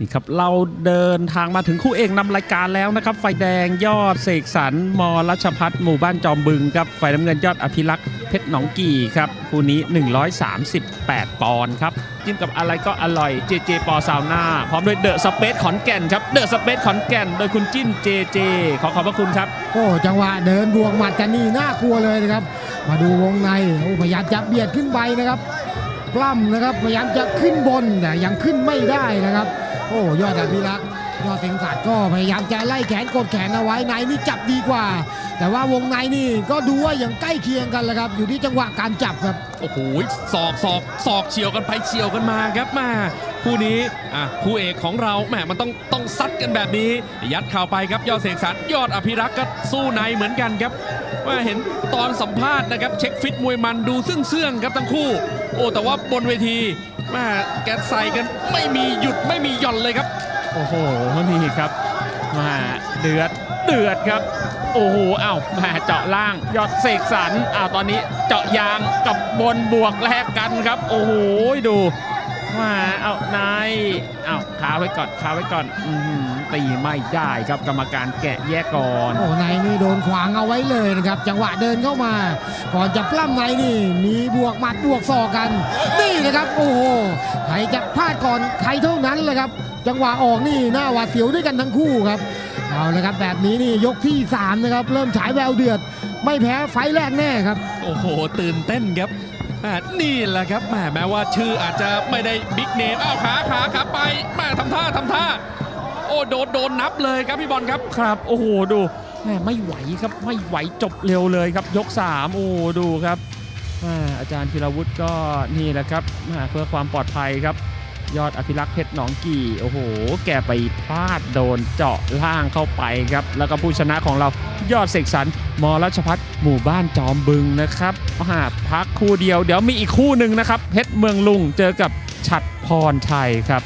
นี่ครับเราเดินทางมาถึงคู่เอกนำรายการแล้วนะครับ ไฟแดงยอดเสกสรรมรัชพัฒน์หมู่บ้านจอมบึงครับไฟน้ำเงินยอดอภิรักษ์เพชรหนองกี่ครับคู่นี้ 138 ปอนด์ครับจิ้มกับอะไรก็อร่อยเจเจปอซาวน่าพร้อมด้วยเดอะสเปซขอนแก่นครับเดอะสเปซขอนแก่น โดยคุณจิ้มเจเจขอขอบพระคุณครับโอ้จังหวะเดินบวกหมัดกันนี่น่ากลัวเลยนะครับ มาดูวงในโอ้พยายามจะเบียดขึ้นไปนะครับปล้ำนะครับพยายามจะขึ้นบนแต่ยังขึ้นไม่ได้นะครับ โอ้ยอดอภิรักษ์ยอดเต็งศาสตร์ก็พยายามจะไล่แขนกดแขนเอาไว้ในนี่จับดีกว่า แต่ว่าวงในนี่ก็ดูว่ายังใกล้เคียงกันแหละครับ อยู่ที่จังหวะการจับครับ โอ้โหศอกศอกศอกเฉียวกันไปเฉียวกันมาครับมาคู่นี้อะคู่เอกของเราแหมมันต้องต้องซัดกันแบบนี้ ยัดเข่าไปครับยอดเสกสรรยอดอภิรักษ์ก็สู้ในเหมือนกันครับว่าเห็นตอนสัมภาษณ์นะครับเช็ ฟิตมวยมันดูเสื่องครับทั้งคู่ โอ้แต่ว่าบนเวทีแม่แกใส่กันไม่มีหยุดไม่มีหย่อนเลยครับ โอ้โหนี่ครับมาเดือดเดือดครับ โอ้โหอ้าวแมาเจาะล่างยอดเสกสรรอ้าวตอนนี้เจาะยางกับบนบวกแลกกันครับ โอ้โหดู มาเอานายอ้าวขาไว้ก่อนขาไว้ก่อนอือหือตีไม่ได้ครับกรรมการแกะแยกก่อนโอ้ในนี่โดนขวางเอาไว้เลยนะครับ จังหวะเดินเข้ามา ก่อนจะปล้ำในนี่ มีบวกหมัดบวกศอกกัน นี่นะครับ โอ้โหใครจะพลาดก่อนใครเท่านั้นเลยครับ จังหวะออกนี่หน้าหวาดเสียวด้วยกันทั้งคู่ครับเอาละครับแบบนี้นี่ยกที่สามนะครับเริ่มฉายแววเดือด ไม่แพ้ไฟล์แรกแน่ครับ โอ้โห ตื่นเต้นครับอ่า นี่แหละครับแม่แม้ว่าชื่ออาจจะไม่ได้บิ๊กเนมอ้าวขาขาขาไปแม่ทำท่าทำท่า โอ้โดนโดนนับเลยครับพี่บอลครับครับ โอ้โหดูแม่ไม่ไหวครับไม่ไหวจบเร็วเลยครับ ยก 3 โอ้ดูครับอาจารย์ธีรวุฒิก็นี่แหละครับเพื่อความปลอดภัยครับ ยอดอภิรักษ์เพชรหนองกี่โอ้โห แกไปพลาดโดนเจาะล่างเข้าไปครับ แล้วก็ผู้ชนะของเรายอดเสกสรรมรัชพัฒน์หมู่บ้านจอมบึงนะครับหาพักคู่เดียว เดี๋ยวมีอีกคู่หนึ่งนะครับ เพชรเมืองลุงเจอกับฉัดพรชัยครับ